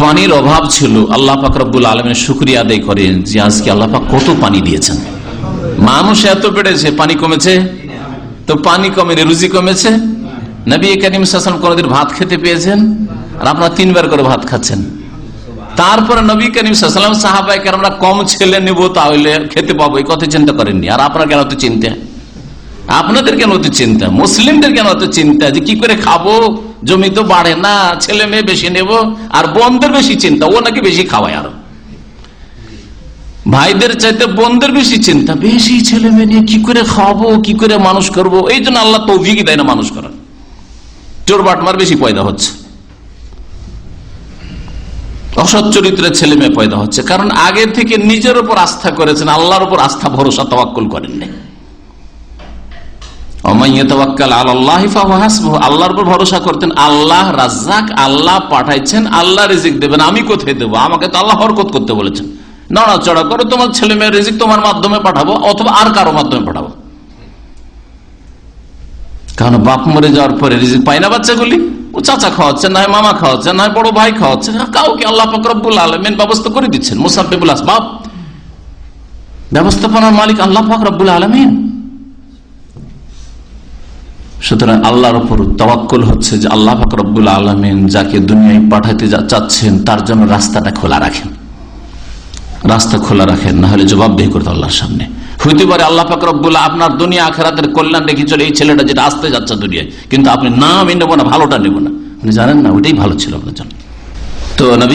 পানির অভাব ছিল। আল্লাহ পাক রব্বুল আলমের শুক্রিয়া আদায় করেন যে আজকে আল্লাহ কত পানি দিয়েছেন। মানুষ এত বেড়েছে, পানি কমেছে? তো পানি কমে রুজি কমেছে? নবী করিম সাসন কোনদিন ভাত খেতে পেয়েছেন? আর আপনারা তিনবার করে ভাত খাচ্ছেন। তারপরে নবী করিম সাল্লাম সাহাবাইকে আমরা কম ছেলে নেব তাহলে খেতে পাবো, এই কথা চিন্তা করেননি। আর আপনার কেন তো চিন্তা? আপনাদের কেন অত চিন্তা? মুসলিমদের কেন তো চিন্তা যে কি করে খাব? জমি তো বাড়ে না, ছেলে মেয়ে বেশি নেব, আর বোনদের বেশি চিন্তা, ও নাকি বেশি খাওয়ায় আরও। ভাইদের চাইতে বোনদের বেশি চিন্তা, বেশি ছেলে মেয়ে নিয়ে কি করে খাওয়াবো কি করে মানুষ করব, এই জন্য আল্লাহ তো তৌফিকই দেয় না মানুষ করার। চোর বাটমার বেশি পয়দা হচ্ছে। অসৎ চরিত্রের ছেলে মেয়ে পয়দা হচ্ছে, কারণ আগে থেকে নিজের উপর আস্থা করেছেন, আল্লাহর উপর আস্থা, ভরসা, তওয়াক্কুল করেননি। কারণ বাপ মরে যাওয়ার পরে রিজিক পায় না বাচ্চাগুলি। ও চাচা খাওয়াচ্ছে, না মামা খাওয়াচ্ছে, না বড় ভাই খাওয়াচ্ছে, কাউকে আল্লাহ ফকরবুল আলমেন ব্যবস্থা করে দিচ্ছেন মুসাফিবুল আসবাব। ব্যবস্থাপনার মালিক আল্লাহ ফকরবুল আলমিন। সুতরাং আল্লাহর উপর তওয়াক্কুল হচ্ছে যে আল্লাহ ফকরবুল আলমিন যাকে দুনিয়ায় পাঠাতে চাচ্ছেন, তার জন্য রাস্তাটা খোলা রাখেন। রাস্তা খোলা রাখেন, না হলে জবাবদেহি করতে আল্লাহর সামনে। হইতে পারে আল্লাহ ফাকরবুল্লাহ আপনার দুনিয়া আখেরাতের কল্যাণ রেখে চলে এই ছেলেটা যেটা আসতে যাচ্ছে দুনিয়ায়। কিন্তু আপনি না আমি নেব না, ভালোটা নেব না। আপনি জানেন না, ওইটাই ভালো ছিল আপনার জন্য। তো নবী